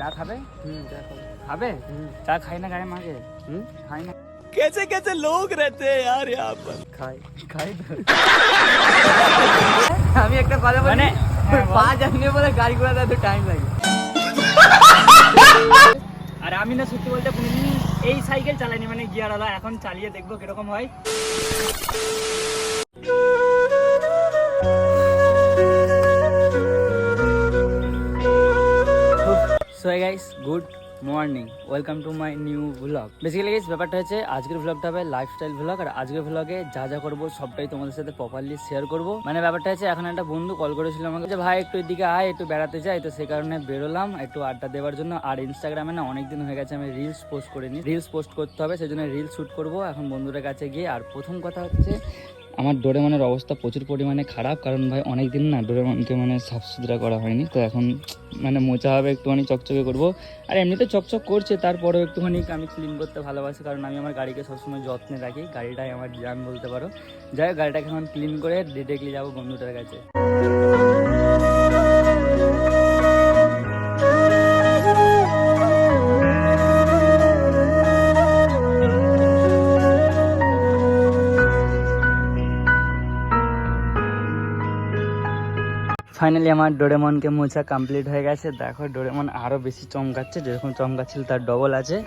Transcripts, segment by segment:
চা খাবে হুম দেখো খাবে হুম চা খাই না গায়ে মাগে হুম খাই না कैसे कैसे लोग रहते हैं यार यहाँ पर খাই খাই তো আমি একটা কথা বলি মানে, হ্যাঁ, বল। পা জানিয়ে বলে গাড়ি ঘোড়া এত টাইম লাগে আর আমি না সত্যি বলতে কোনোদিন এই সাইকেল চালাইনি মানে গিয়ারওয়ালা এখন চালিয়ে দেখবো কিরকম হয় Guys good morning welcome to my new blog basically guys ব্যাপারটা হচ্ছে আজকের ব্লগটা হবে লাইফস্টাইল ভ্লগ আর আজকের ব্লগে যা যা করব সবটাই তোমাদের সাথে প্রপারলি শেয়ার করব। মানে ব্যাপারটা হচ্ছে এখন একটা বন্ধু কল করেছিল আমাকে যে, ভাই, একটু এদিকে আয়, একটু বেড়াতে যাই। তো সেই কারণে বেরোলাম, একটু আড্ডা দেওয়ার জন্য। আর ইনস্টাগ্রামে না অনেক দিন হয়ে গেছে, আমি রিলস পোস্ট করিনি। রিলস পোস্ট করতে হবে সেই জন্য রিলস শ্যুট করব এখন বন্ধুদের কাছে গিয়ে। আর প্রথম কথা হচ্ছে আমার ডোরেমনের অবস্থা প্রচুর পরিমাণে খারাপ, কারণ ভাই অনেক দিন না ডোরেমনকে মানে সাফ সুতরা করা হয়নি, তো এখন মানে মোচা হবে একটুখানি চকচকে করব। আর এমনিতে চকচক করছে, তারপরেও একটুখানি আমি ক্লিন করতে ভালোবাসি, কারণ আমি আমার গাড়িকে সবসময় যত্নে রাখি, গাড়িটাই আমার জান বলতে পারো। যাই হোক, গাড়িটাকে এখন ক্লিন করে ডিরেক্টলি যাব বন্ধুটার কাছে। ফাইনালি আমার ডোরেমনকে মোছা কমপ্লিট হয়ে গেছে। দেখো ডোরেমন আরও বেশি চমকাচ্ছে। যেরকম চমকাচ্ছিল, তার ডবল আছে।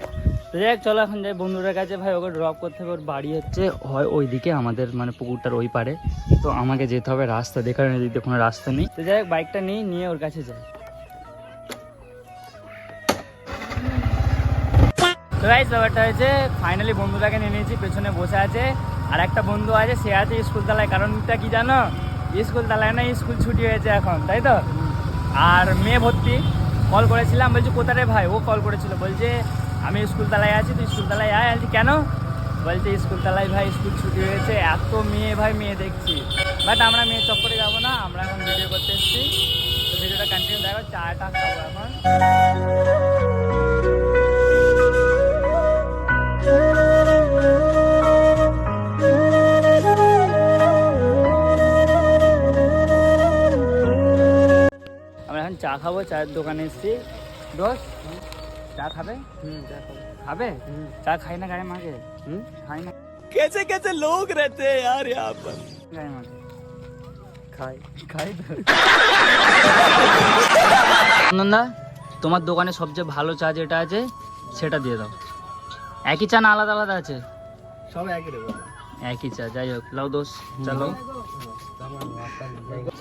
যাই চলো এখন যাই বন্ধুদের কাছে। ভাই, ওকে ড্রপ করতে হবে। ওর বাড়ি হচ্ছে, হয় ওইদিকে, আমাদের মানে পুকুরটার ওই পারে তো আমাকে যেতে হবে রাস্তা দেখে কারণ কোনো রাস্তা নেই। তো যাই হোক বাইকটা নিয়ে নিয়ে ওর কাছে যাই। তো ব্যাপারটা হয়েছে ফাইনালি বন্ধুটাকে নিয়ে নিয়েছি, পেছনে বসে আছে। আর একটা বন্ধু আছে, সে আছে স্কুল তালায় কারণটা কি জানো? স্কুল তালায় না, স্কুল ছুটি হয়েছে এখন, তাই তো? আর মেয়ে ভর্তি কল করেছিলাম, বলছি, কোথায় রে ভাই? ও কল করেছিল, বলছে, আমি স্কুল তালায় আছি, তুই স্কুল তালায় আয়। আছি কেন? বলছে, স্কুল তালায় ভাই, স্কুল ছুটি হয়েছে, এত মেয়ে ভাই, মেয়ে দেখছি। বাট আমরা মেয়ে চক্করে যাব না, আমরা এখন ভিডিও করতে এসেছি। তো ভিডিওটা কন্টিনিউ দেখো, চাটা খাব এখন। চা খাবো চায়ের দোকানে এসেছি দোষ চা খাবে হুম দেখো খাবে হুম চা খাই না গায়ে মাগে হুম খাই না कैसे कैसे लोग रहते हैं यार यहाँ पर গায়ে মাগে খাই খাই তো নন্দা তোমার দোকানে সবচেয়ে ভালো চা যেটা আছে সেটা দিয়ে দাও একই চা না আলাদা আলাদা আছে সব একই রে বলো একই চা যাই হোক লাও দোষ চলো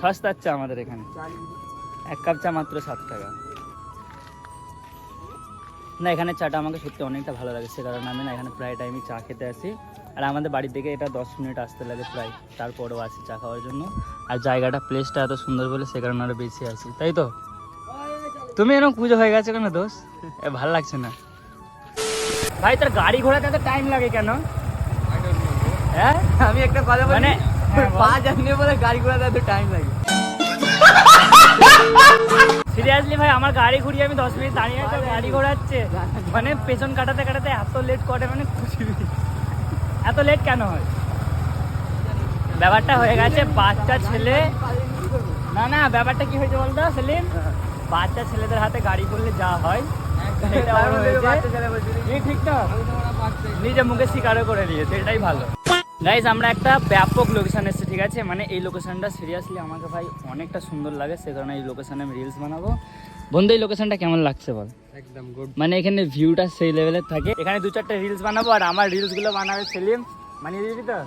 সস্তার চা আমাদের এখানে এক কাপ চা মাত্র সাত টাকা। না এখানে চাটা আমাকে সত্যি অনেকটা ভালো লাগে সে কারণে আমি না এখানে প্রায় টাইমই চা খেতে আসি। আর আমাদের বাড়ি থেকে এটা দশ মিনিট আসতে লাগে প্রায় তারপরেও আসি চা খাওয়ার জন্য। আর জায়গাটা প্লেসটা এত সুন্দর বলে সে কারণে আরও বেশি আসি তাই তো? তুমি এরকম পুজো হয়ে গেছে কেন দোষ? এ ভালো লাগছে না। ভাই তোর গাড়ি ঘোড়াতে এত টাইম লাগে কেন? হ্যাঁ? আমি একটা কথা বলি। মানে, হ্যাঁ। পা জানিয়ে বলে গাড়ি ঘোড়াতে এত টাইম লাগে। সিরিয়াসলি ভাই আমার গাড়ি ঘুরিয়ে আমি দশ মিনিট দাঁড়িয়ে আছি গাড়ি ঘোরাচ্ছে। মানে পেছন কাটাতে কাটাতে এত লেট করে মানে খুশি এত লেট কেন হয়? ব্যাপারটা হয়ে গেছে বাচ্চা ছেলে না না ব্যাপারটা কি হয়েছে বলতো সেলিম? বাচ্চা ছেলেদের হাতে গাড়ি করলে যা হয় ঠিক তো? নিজে মুখে স্বীকারও করে নিয়েছে এটাই ভালো। গাইজ আমরা একটা ব্যাপক লোকেশন এসেছি ঠিক আছে? মানে এই লোকেশানটা সিরিয়াসলি আমাকে ভাই অনেকটা সুন্দর লাগে সে কারণে এই লোকেশানে আমি রিলস বানাবো। বন্ধু এই লোকেশানটা কেমন লাগছে বল? একদম গুড মানে এখানে ভিউটা সেই লেভেলের থাকে। এখানে দু চারটে রিলস বানাবো আর আমার রিলসগুলো বানাবে সেলিম। বানিয়ে দিবি তো?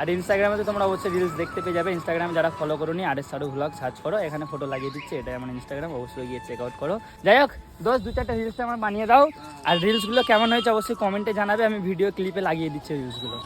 আর ইনস্টাগ্রামে তো তোমরা অবশ্যই রিলস দেখতে পেয়ে যাবে। ইনস্টাগ্রামে যারা ফলো করো নি আর এস সারু ভ্লগ সার্চ করো। এখানে ফটো লাগিয়ে দিচ্ছে এটাই আমার ইনস্টাগ্রাম অবশ্যই গিয়ে চেক আউট করো। যাই হোক দোষ দু চারটে রিলস আমার বানিয়ে দাও। আর রিলসগুলো কেমন হয়েছে অবশ্যই কমেন্টে জানাবে। আমি ভিডিও ক্লিপে লাগিয়ে দিচ্ছি রিলসগুলো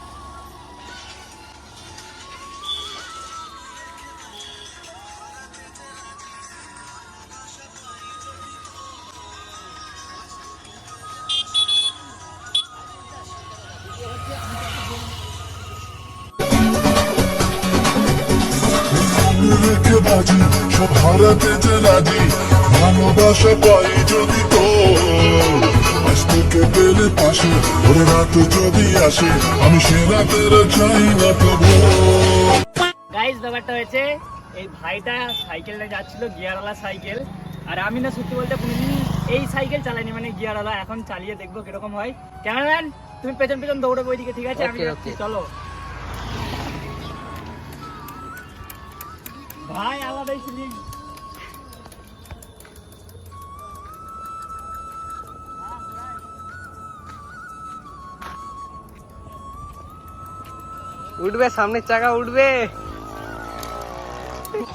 রেখে বাজি? সব হারাতে যে রাজি ভালোবাসা পাই যদি তো। আজ থেকে পেলে পাশে ওরে রাত যদি আসে আমি সে রাতের চাই না তবু। গাইজ ব্যাপারটা হয়েছে এই ভাইটা সাইকেলটা যাচ্ছিল গিয়ারওয়ালা সাইকেল। আর আমি না সত্যি বলতে কোনোদিন এই সাইকেল চালাইনি মানে গিয়ারওয়ালা। এখন চালিয়ে দেখব কীরকম হয়। ক্যামেরাম্যান তুমি পেছন পেছন দৌড়ে ওইদিকে ঠিক আছে? আমি. চলো। ভাই আলাদাই ফিলিং উঠবে সামনের চাকা উঠবে।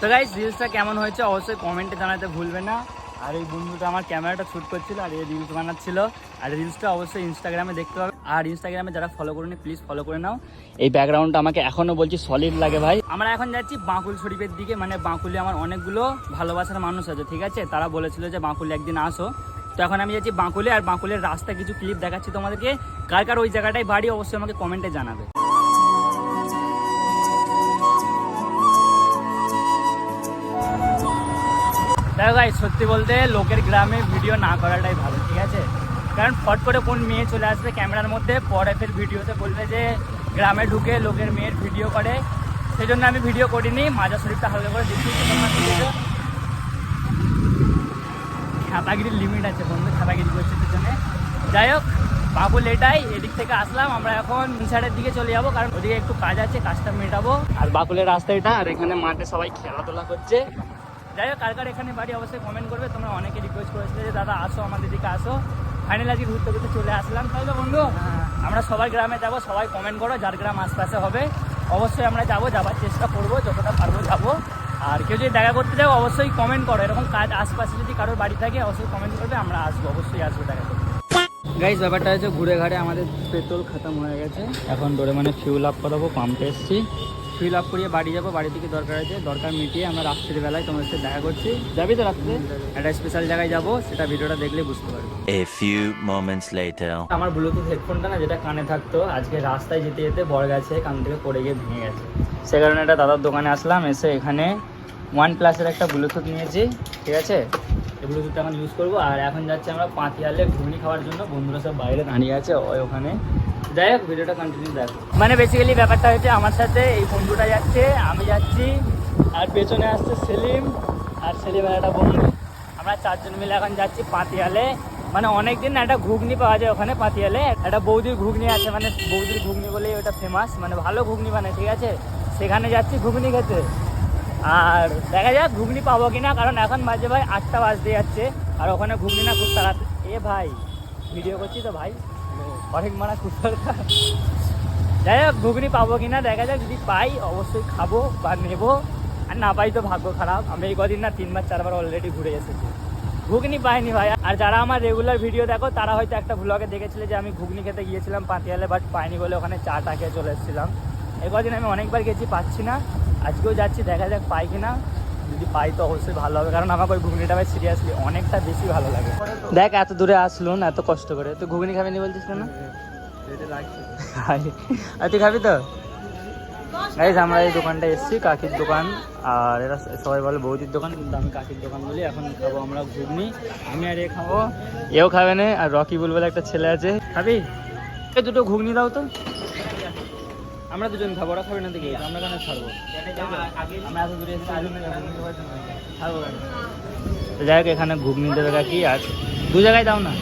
তো গাইস রিলসটা কেমন হয়েছে অবশ্যই কমেন্টে জানাতে ভুলবে না। আর এই বন্ধুটা আমার ক্যামেরাটা শ্যুট করছিল আর এই রিলস বানাচ্ছিল। আর রিলসটা অবশ্যই ইনস্টাগ্রামে দেখতে পাবে আর ইনস্টাগ্রামে যারা ফলো করেনি প্লিজ ফলো করে নাও। এই ব্যাকগ্রাউন্ডটা আমাকে এখনও বলছি সলিড লাগে ভাই। আমরা এখন যাচ্ছি বাঁকুল শরীফের দিকে। মানে বাঁকুলে আমার অনেকগুলো ভালোবাসার মানুষ আছে, ঠিক আছে? তারা বলেছিল যে বাঁকুলে একদিন আসো। তো এখন আমি যাচ্ছি বাঁকুলে। আর বাঁকুলের রাস্তা কিছু ক্লিপ দেখাচ্ছি তোমাদেরকে। কার কার ওই জায়গাটায় বাড়ি, অবশ্যই আমাকে কমেন্টে জানাবে। দেখো ভাই সত্যি বলতে লোকের গ্রামে ভিডিও না করাটাই ভালো, ঠিক আছে? কারণ ফট করে কোন মেয়ে চলে আসবে ক্যামেরার মধ্যে, পরে ফের ভিডিওতে বলবে যে গ্রামে ঢুকে লোকের মেয়ের ভিডিও করে। সেই জন্য আমি ভিডিও করিনি, মাজা শরীরটা হালকা করে দিচ্ছি খাতাগিরির লিমিট আছে বন্ধু খাতাগিরি করছে পিছনে। যাই হোক বাবুল এটাই এদিক থেকে আসলাম, আমরা এখন সাইডের দিকে চলে যাব, কারণ ওদিকে একটু কাজ আছে, কাজটা মেটাবো। আর বাকুলের রাস্তা এটা, আর এখানে মাঠে সবাই খেলাধুলা করছে। যাই হোক কার কার এখানে বাড়ি অবশ্যই কমেন্ট করবে তোমরা অনেকে রিকোয়েস্ট করেছিলে যে দাদা আসো আমাদের দিকে আসো। ফাইনাল আজকে ঘুরতে ঘুরতে চলে আসলাম। তাই তো বন্ধু? আমরা সবাই গ্রামে যাব সবাই কমেন্ট করো যার গ্রাম আশপাশে হবে। অবশ্যই আমরা যাব যাবার চেষ্টা করব যতটা পারব যাব। আর কেউ যদি দেখা করতে যাও অবশ্যই কমেন্ট করো। এরকম কাজ আশপাশে যদি কারোর বাড়ি থাকে অবশ্যই কমেন্ট করবে আমরা আসব অবশ্যই আসব দেখা করতে। গাইজ ব্যাপারটা হচ্ছে ঘুরে ঘাড়ে আমাদের পেট্রোল খতম হয়ে গেছে। এখন ধরে মানে ফিউল আপ করাবো পাম্পে এসেছি। ফিউল আপ করিয়ে বাড়ি যাব বাড়ি থেকে দরকার আছে দরকার মিটিয়ে আমরা রাত্রির বেলায় তোমাদের সাথে দেখা করছি। যাবি তো রাত্রে? একটা স্পেশাল জায়গায় যাব সেটা ভিডিওটা দেখলে বুঝতে পারবে। A few moments later. আমার ব্লুটুথ হেডফোনটা না যেটা কানে থাকতো আজকে রাস্তায় যেতে যেতে বড় গেছে কান থেকে পড়ে গিয়ে ভেঙে গেছে। সে কারণে একটা দাদার দোকানে আসলাম এসে এখানে ওয়ান প্লাসের একটা ব্লুটুথ নিয়েছি ঠিক আছে? এই ব্লুটুথটা এখন ইউজ করব। আর এখন যাচ্ছি আমরা পাতিয়ালে ঘুগনি খাওয়ার জন্য। বন্ধুরা সব বাইরে দাঁড়িয়ে আছে, ওই ওখানে। যাই হোক, ভিডিওটা কন্টিনিউ দেখো। মানে বেসিক্যালি ব্যাপারটা হচ্ছে আমার সাথে এই বন্ধুটা যাচ্ছে, আমি যাচ্ছি, আর পেছনে আসছে সেলিম। আর সেলিমের একটা বন্ধু। আমরা চারজন মিলে এখন যাচ্ছি পাতিয়ালে। মানে অনেকদিন একটা ঘুগনি পাওয়া যায় ওখানে পাতিয়ালে। একটা বৌদির ঘুগনি আছে মানে বৌদির ঘুগনি বলেই ওটা ফেমাস মানে ভালো ঘুগনি বানায়, ঠিক আছে? সেখানে যাচ্ছি ঘুগনি খেতে। আর দেখা যাক ঘুগনি পাবো কিনা, কারণ এখন বাজে ভাই আটটা বাজতে যাচ্ছে, আর ওখানে ঘুগনি না খুব তাড়াতাড়ি। এ ভাই ভিডিও করছি তো ভাই। অনেক মারা খুব যাই হোক, ঘুগনি পাবো কিনা, দেখা যাক, যদি পাই অবশ্যই খাব বা নেব। আর না পাই তো ভাগ্য খারাপ। আমি এই কদিন না তিনবার, চারবার অলরেডি ঘুরে এসেছি। ঘুগনি পাইনি ভাই। আর যারা আমার রেগুলার ভিডিও দেখো, তারা হয়তো একটা ব্লগে দেখেছিলে যে আমি ঘুগনি খেতে গিয়েছিলাম পাতিয়ালে বাট পাইনি বলে ওখানে চা টা খেয়ে চলে এসেছিলাম। এই কদিন আমি অনেকবার গেছি, পাচ্ছি না। আজকেও যাচ্ছি, দেখা যাক পাই কিনা। যদি পাই তো অবশ্যই ভালো হবে, কারণ আমাকে ওই ঘুগনিটা ভাই সিরিয়াসলি অনেকটা বেশি ভালো লাগে। দেখ, এত দূরে আসলো না, এত কষ্ট করে। তুই ঘুগনি খাবি নি বলছিস কেন? আর তুই খাবি তো? গাইজ আমরা এই দোকানটা এসেছি, কাকির দোকান। আর এরা সবাই বলে বৌদির দোকান, কিন্তু আমি কাকির দোকান বলি। এখন খাব আমরা ঘুগনি। আমি আর এ খাব। এও খাবে না, আর রকি বুল একটা ছেলে আছে। খাবি? এই দুটো ঘুগনি দাও তো। আমরা দুজন খাব ওরা খাবে না দেখি। আমরা কেন ছাড়বো? আমরা এত দূরে ছাড়বো যাই হোক এখানে ঘুগনি দেবে কি আর দু জায়গায় দাও না।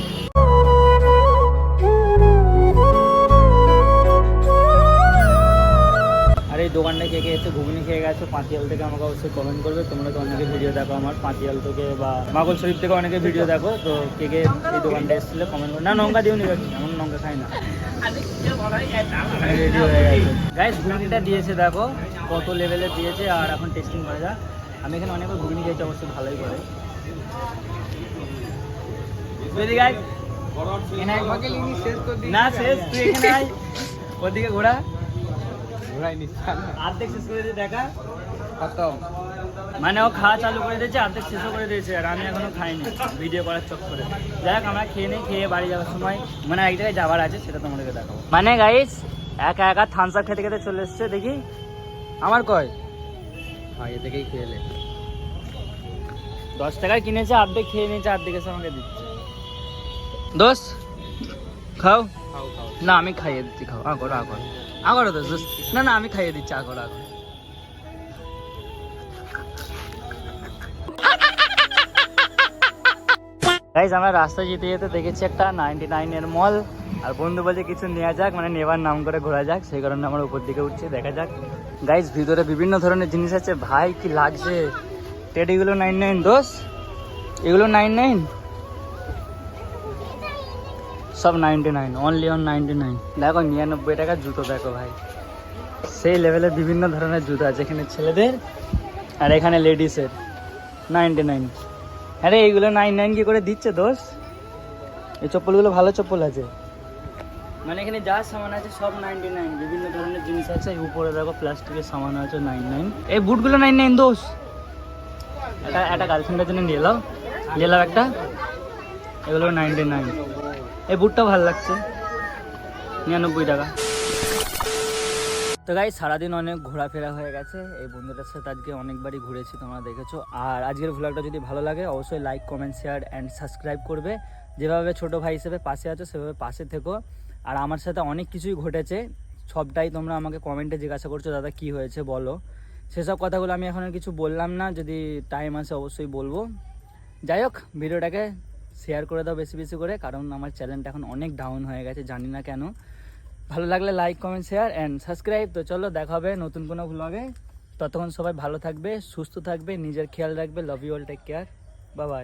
দোকানটা কে কে এসে ঘুগনি খেয়ে গেছো পাঁচিয়াল থেকে আমাকে অবশ্যই কমেন্ট করবে। তোমরা তো অনেকে ভিডিও দেখো আমার পাঁচিয়াল থেকে বা মাগল শরীফ থেকে অনেকে ভিডিও দেখো। তো কে কে এই দোকানটা এসেছিলে কমেন্ট করবে না লঙ্কা দিও নি এমন লঙ্কা খাই না। রেডি হয়ে গেছে। গাইস ঘুগনিটা দিয়েছে দেখো কত লেভেলে দিয়েছে আর এখন টেস্টিং করা যাক। আমি এখানে অনেকবার ঘুগনি খেয়েছি অবশ্যই ভালোই করে। না শেষ তুই এখানে ওদিকে ঘোরা। অর্ধেক শেষ করে দিয়ে দেখা। খতম। মানে ও খাওয়া চালু করে দিয়েছে অর্ধেক শেষও করে দিয়েছে আর আমি এখনও খাইনি। ভিডিও করার চক্করে যাই হোক আমরা খেয়ে নিই খেয়ে বাড়ি যাওয়ার সময় মানে এক জায়গায় যাওয়ার আছে সেটা তোমাদেরকে দেখাবো। মানে গাইস একা একা থামস আপ খেতে খেতে চলে এসছে দেখি। আমার কয়? আগে থেকেই খেলে দশ টাকায় কিনেছে অর্ধেক খেয়ে নিয়েছে অর্ধেক এসে আমাকে দিচ্ছে। দোষ খাও। না আমি খাইয়ে দিচ্ছি খাও। আ করো আ করো। আ করো দোষ দোষ না না, আমি খাইয়ে দিচ্ছি আ করো আ করো গাইজ আমরা রাস্তায় যেতে যেতে দেখেছি একটা নাইনটি নাইনের মল আর বন্ধু বলছে কিছু নেওয়া যাক মানে নেবার নাম করে ঘোরা যাক, সেই কারণে আমরা উপর দিকে উঠছি, দেখা যাক। গাইজ ভিতরে বিভিন্ন ধরনের জিনিস আছে, ভাই, কি লাগছে? টেডিগুলো নাইন নাইন দোষ এগুলো নাইন নাইন সব ninety nine only on ninety nine দেখো নিরানব্বই টাকার জুতো দেখো ভাই। সেই লেভেলের বিভিন্ন ধরনের জুতো আছে এখানে ছেলেদের। আর এখানে লেডিসের নাইনটি নাইন আরে এইগুলো নাইন নাইন কি করে দিচ্ছে দোষ? এই চপ্পলগুলো ভালো চপ্পল আছে। মানে এখানে যা সামান আছে সব নাইনটি নাইন বিভিন্ন ধরনের জিনিস আছে। উপরে দেখো প্লাস্টিকের সামান আছে নাইন নাইন এই বুটগুলো নাইন নাইন দোষ। একটা একটা গার্লফ্রেন্ডের জন্য নিয়ে নাও। নিয়ে একটা। এগুলো নাইনটি নাইন এই বুটটা ভালো লাগছে। নিরানব্বই টাকা। তো গাই সারাদিন অনেক ঘোরাফেরা হয়ে গেছে। এই বন্ধুটার সাথে আজকে অনেকবারই ঘুরেছি, তোমরা দেখেছ। আর আজকের ভ্লগটা যদি ভালো লাগে, অবশ্যই like comment share and subscribe করবে। যেভাবে ছোট ভাই হিসেবে পাশে আছো, সেভাবে পাশে থেকো। আর আমার সাথে অনেক কিছুই ঘটেছে। সবটাই তোমরা আমাকে কমেন্টে জিজ্ঞাসা করছ, দাদা কি হয়েছে বলো। সেসব কথাগুলো আমি এখন আর কিছু বললাম না। যদি টাইম আসে, অবশ্যই বলব। যাই হোক, ভিডিওটাকে শেয়ার করে দাও বেশি বেশি করে, কারণ আমার চ্যানেলটা এখন অনেক ডাউন হয়ে গেছে, জানি না কেন। ভালো লাগলে like comment share and subscribe তো চলো দেখা হবে নতুন কোনো ব্লগে ততক্ষণ সবাই ভালো থাকবে, সুস্থ থাকবে, নিজের খেয়াল রাখবে। Love you all take care বা বাই